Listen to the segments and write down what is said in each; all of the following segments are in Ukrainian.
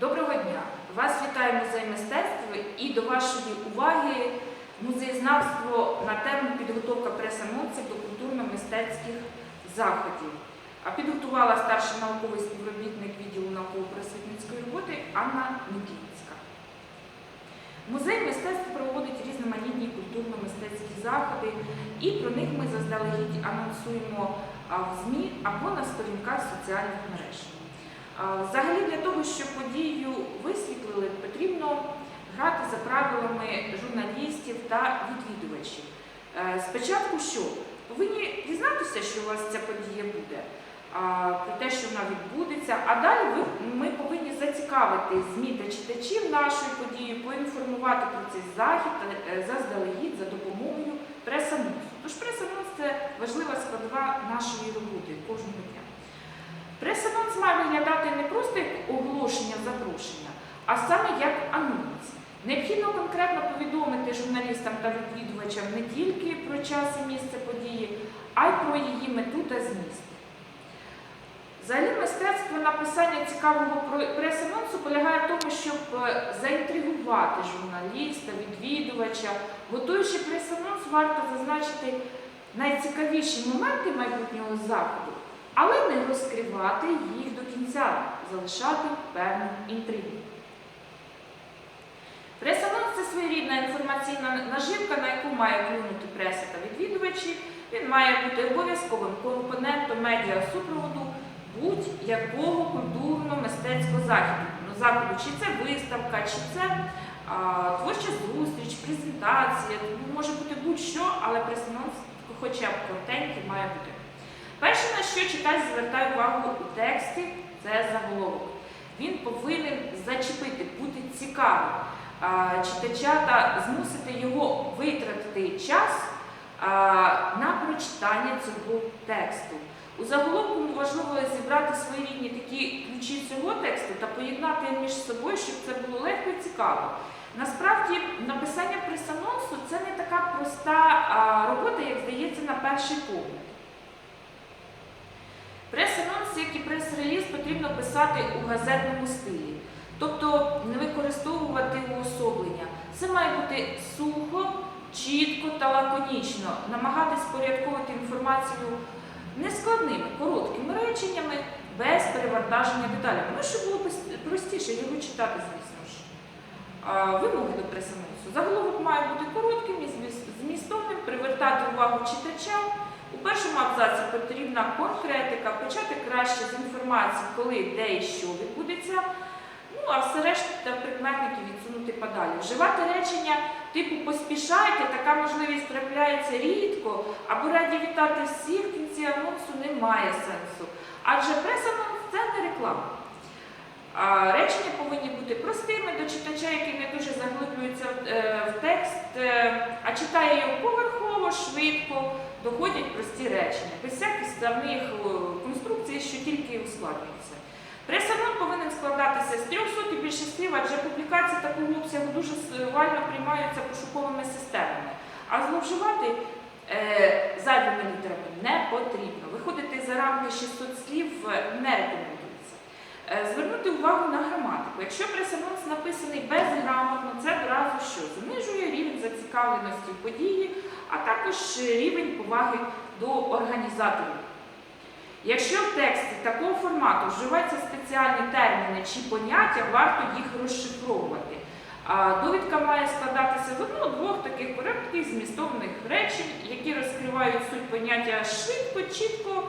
Доброго дня! Вас вітає музей мистецтва і до вашої уваги музеєзнавство на тему підготовка пресанонців до культурно-мистецьких заходів. А підготувала старший науковий співробітник відділу науково-просвітницької роботи Анна Никінська. Музей мистецтв проводить різноманітні культурно-мистецькі заходи, і про них ми заздалегідь анонсуємо в ЗМІ або на сторінках соціальних мереж. Взагалі для того, щоб подію висвітлили, потрібно грати за правилами журналістів та відвідувачів. Е, Спочатку що? Повинні дізнатися, що у вас ця подія буде, про те, що вона відбудеться, а далі ми повинні зацікавити ЗМІ та читачів нашої події, поінформувати про цей захід е, заздалегідь за допомогою прес-анонсу. Тож прес-анонс – це важлива складова нашої роботи кожного дня. Прес-анонс має виглядати не просто як оголошення запрошення, а саме як анонс. Необхідно конкретно повідомити журналістам та відвідувачам не тільки про час і місце події, а й про її мету та зміст. Взагалі мистецтво написання цікавого прес-анонсу полягає в тому, щоб е, заінтригувати журналіста, відвідувача. Готуючи прес-анонс, варто зазначити найцікавіші моменти майбутнього заходу, але не розкривати їх до кінця, залишати певну інтригу. Прес-анонс це своєрідна інформаційна наживка, на яку має клюнути преса та відвідувачі. Він має бути обов'язковим компонентом медіасупроводу будь-якого культурно-мистецького заходу. Ну, заходу, чи це виставка, чи це а, творча зустріч, презентація, ну, може бути будь-що, але прес-анонс хоча б коротенький має бути. Перше, на що читач звертає увагу у тексті, це заголовок. Він повинен зачепити, бути цікавим читача та змусити його витратити час на прочитання цього тексту. У заголовку важливо зібрати своєрідні такі ключі цього тексту та поєднати між собою, щоб це було легко і цікаво. Насправді, написання прес-анонсу це не така проста робота, як здається на перший погляд. Прес-анонс, як і прес-реліз, потрібно писати у газетному стилі, тобто не використовувати уособлення. Це має бути сухо, чітко та лаконічно, намагатись порядковувати інформацію нескладними, короткими реченнями, без перевантаження деталями. Ну, щоб було простіше його читати, звісно ж. Вимоги до прес-анонсу. Заголовок має бути коротким і змістовним, привертати увагу читача. У першому абзаці потрібна конкретика, почати краще з інформації, коли, де і що відбудеться. Ну, а все решта прикметники відсунути подалі. Вживати речення типу поспішайте, така можливість трапляється рідко, або раді вітати всіх в кінці анонсу немає сенсу. Адже прес-анонс це не реклама. А речення повинні бути простими до читача, який не дуже заглиблюється е, в текст, е, а читає його поверхово, швидко, доходять прості речення, без всяких складних е, конструкцій, що тільки ускладнюються. Прес-анонс повинен складатися з 300 і більше слів, адже публікації такого обсягу дуже сильно приймаються пошуковими системами. А зловживати е, зайвими літерами не потрібно. Виходити за рамки 600 слів не рекомендується. Е, Звернути увагу на граматику. Якщо прес-анонс написаний безграмотно, це одразу що знижує рівень зацікавленості в події, а також рівень поваги до організаторів. Якщо в тексті такого формату вживаються спеціальні терміни чи поняття, варто їх розшифровувати. Довідка має складатися з одного-двох таких коротких змістовних речень, які розкривають суть поняття швидко, чітко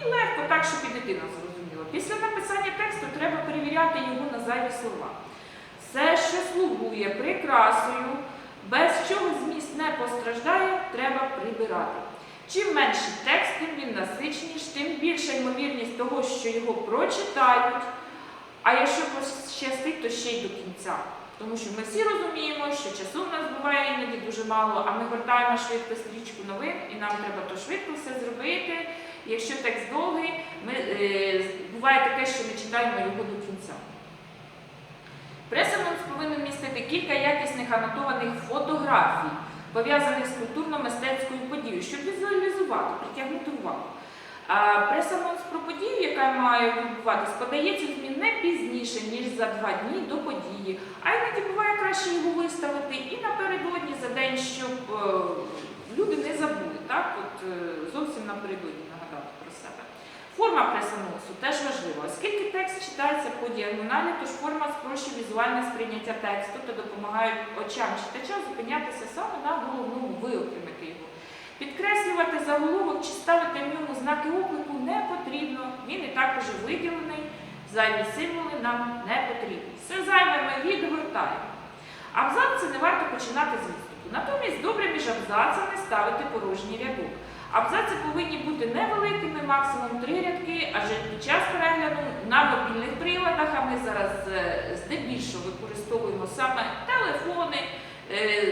і легко, так, щоб і дитина зрозуміла. Після написання тексту треба перевіряти його на зайві слова. Все, що слугує прикрасою, без чого зміст не постраждає, треба прибирати. Чим менший текст, тим він насичніш, тим більша ймовірність того, що його прочитають. А якщо пощастить, то ще й до кінця. Тому що ми всі розуміємо, що часу в нас буває іноді дуже мало, а ми гортаємо швидко стрічку новин, і нам треба то швидко все зробити. Якщо текст довгий, ми, е, буває таке, що ми читаємо його до кінця. Прес-анонс повинен містити кілька якісних анотованих фотографій, пов'язаних з культурно-мистецькою подією, щоб візуалізувати, притягнути увагу. А про подію, яка має відбуватись, подається в не пізніше, ніж за два дні до події. А іноді буває краще його виставити і напередодні за день, щоб е, люди не забули, так? От е, зовсім напередодні нагадати про себе. Форма прес-анонсу теж важлива, читається по діагоналі, тож форма спрощує візуальне сприйняття тексту та допомагає очам читача зупинятися саме на головному, виокремити його. Підкреслювати заголовок чи ставити в ньому знаки оклику не потрібно. Він і так уже виділений. Зайві символи нам не потрібні. Все зайве ми відгортаємо. Абзаци не варто починати з відступу. Натомість добре між абзацами ставити порожній рядок. Абзаци повинні бути невеликими, максимум три рядки, адже під час перегляду на мобільних приладах, а ми зараз е, здебільшого використовуємо саме телефони е,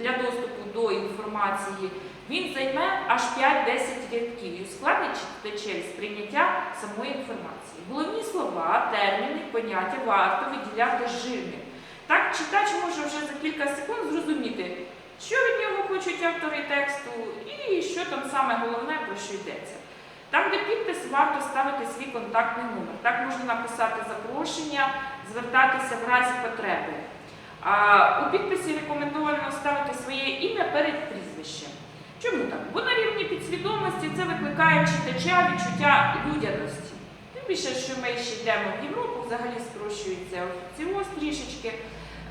для доступу до інформації, він займе аж 5-10 рядків і ускладнить читачеві сприйняття самої інформації. Головні слова, терміни, поняття варто виділяти жирним. Так читач може вже за кілька секунд зрозуміти, що від нього хочуть автори тексту і що там саме головне, про що йдеться. Там, де підпис, варто ставити свій контактний номер. Так можна написати запрошення, звертатися в разі потреби. А у підписі рекомендовано ставити своє ім'я перед прізвищем. Чому так? Бо на рівні підсвідомості це викликає читача відчуття людяності. Тим більше, що ми ще йдемо в Європу, взагалі спрощується офіціоз трішечки.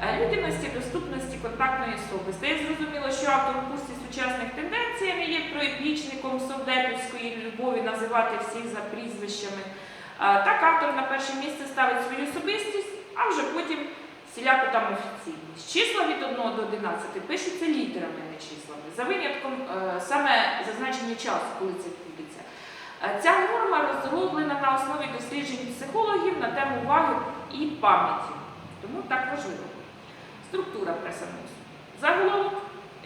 Е, Людяності, доступності контактної особи. Стає зрозуміло, що автор у курсі сучасних тенденцій не є проєбічником совдепівської любові називати всіх за прізвищами. Е, Так автор на перше місце ставить свою особистість, а вже потім всіляку там офіційність. Числа від 1 до 11 пишуться літерами, не числами, за винятком е, саме зазначення часу, коли це відбудеться. Ця норма розроблена на основі досліджень психологів на тему уваги і пам'яті. Тому так важливо. Структура пресанонсу. Заголовок,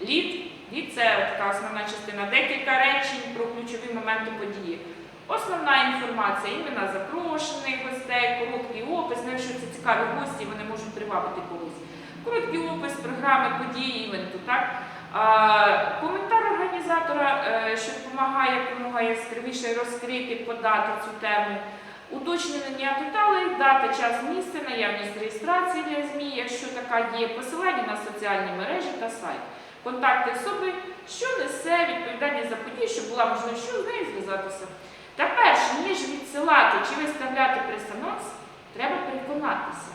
лід. Лід це така основна частина, декілька речень про ключові моменти події. Основна інформація, імена запрошених гостей, короткий опис, ну, якщо це цікаві гості, вони можуть привабити когось. Короткий опис програми, події, івенту, так? А, коментар організатора, е, що допомагає якомога яскравіше розкрити, подати цю тему. Уточнення деталей, дата, час, місце, наявність реєстрації для ЗМІ, якщо така є, посилання на соціальні мережі та сайт, контакти особи, що несе відповідальність за подію, щоб була можливість що з нею зв'язатися. Та перш ніж відсилати чи виставляти прес-анонс, треба переконатися,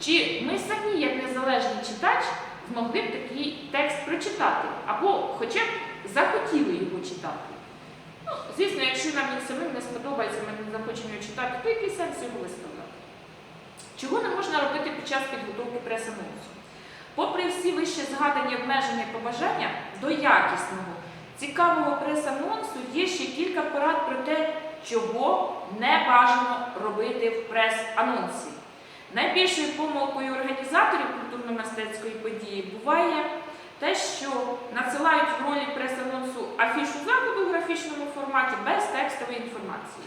чи ми самі, як незалежний читач, змогли б такий текст прочитати, або хоча б захотіли його читати. Ну, звісно, якщо нам він самим не сподобається, ми не захочемо його читати, то який сенс його виставляти? Чого не можна робити під час підготовки прес-анонсу? Попри всі вище згадані обмеження і побажання до якісного, цікавого прес-анонсу є ще кілька порад про те, чого не бажано робити в прес-анонсі. Найбільшою помилкою організаторів культурно-мистецької події буває те, що надсилають в ролі прес-анонсу афішу заходу в графічному форматі без текстової інформації.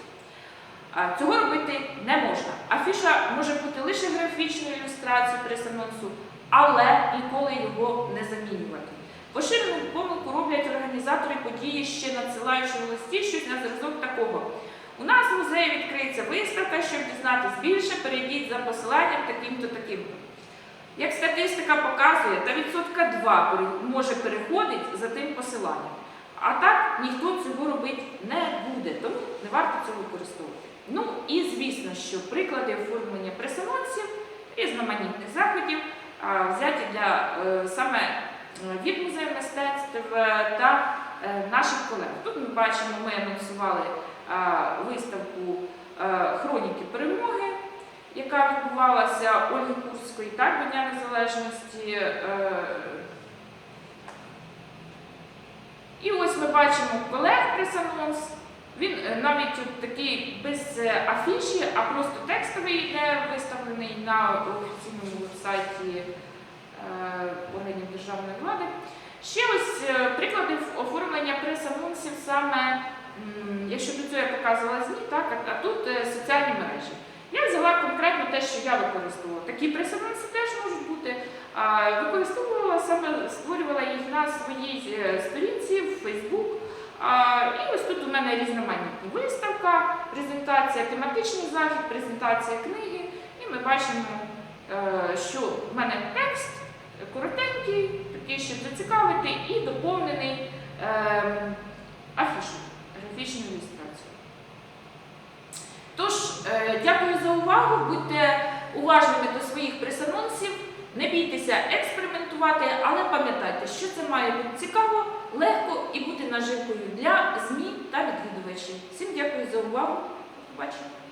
Цього робити не можна. Афіша може бути лише графічною ілюстрацією прес-анонсу, але ніколи його не замінювати. Поширену помилку роблять організатори події, ще надсилаючи в листі щось на зразок такого. У нас в музеї відкриється виставка, щоб дізнатись більше, перейдіть за посиланням таким-то таким-то. Як статистика показує, та відсотка 2 пере- може переходить за тим посиланням. А так ніхто цього робити не буде, тому не варто цього використовувати. Ну і звісно, що приклади оформлення пресанонсів, різноманітних заходів взяті для е, саме е, від музею мистецтв е, та наших колег. Тут ми бачимо, ми анонсували виставку Хроніки перемоги яка відбувалася Ольги Курської так, Дня Незалежності. Е, І ось ми бачимо колег прес-анонс. Він е, навіть такий без е, афіші, а просто текстовий йде виставлений на офіційному вебсайті органів державної влади. Ще ось приклади оформлення прес-анонсів саме, якщо до цього я показувала ЗМІ, так, а, тут соціальні мережі. Я взяла конкретно те, що я використовувала. Такі прес-анонси теж можуть бути. Використовувала саме, створювала їх на своїй е, сторінці в Facebook і ось тут у мене різноманітні виставка, презентація, тематичний захід, презентація книги. І ми бачимо, е, що в мене текст коротенький, такий, щоб зацікавити, і доповнений е, афішою, графічною ілюстрацією. Тож, е, дякую за увагу, будьте уважними до своїх пресанонсів, не бійтеся експериментувати, але пам'ятайте, що це має бути цікаво, легко і бути наживкою для ЗМІ та відвідувачів. Всім дякую за увагу. Побачимо!